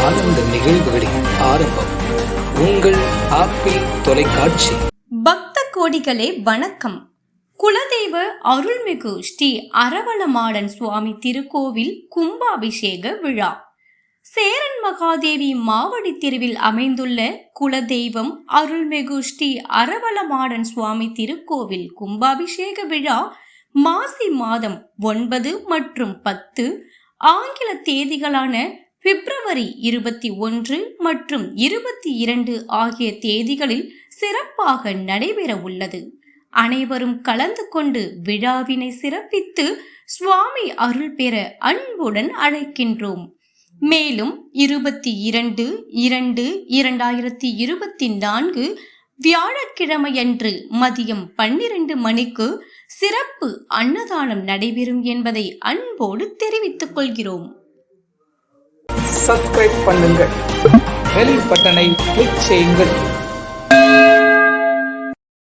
ஆனந்த நிகழ்வுகளின் ஆரம்பம். உங்கள் ஆப்பிள் தொலைக்காட்சி. பக்த கோடிகளே வணக்கம். குலதெய்வ அருள்மிகு ஸ்ரீ அரவணமாடன் சுவாமி திருக்கோவில் கும்பாபிஷேக விழா. சேரன் மகாதேவி மாவடி தெருவில் அமைந்துள்ள குலதெய்வம் அருள்மிகு ஸ்ரீ அரவளமாடன் சுவாமி திருக்கோவில் கும்பாபிஷேக விழா மாசி மாதம் ஒன்பது மற்றும் பத்து ஆங்கில தேதிகளான பிப்ரவரி இருபத்தி ஒன்று மற்றும் இருபத்தி இரண்டு ஆகிய தேதிகளில் சிறப்பாக நடைபெற உள்ளது. அனைவரும் கலந்து கொண்டு விழாவினை சிறப்பித்து சுவாமி அருள் பெற அன்புடன் அழைக்கின்றோம். மேலும் இருபத்தி இரண்டு இரண்டு இரண்டாயிரத்தி இருபத்தி நான்கு வியாழக்கிழமையன்று மதியம் பன்னிரண்டு மணிக்கு சிறப்பு அன்னதானம் நடைபெறும் என்பதை அன்போடு தெரிவித்துக் கொள்கிறோம். சப்ஸ்கிரைப் பண்ணுங்கள் பெல் பட்டனை கிளிக் செய்யுங்கள்.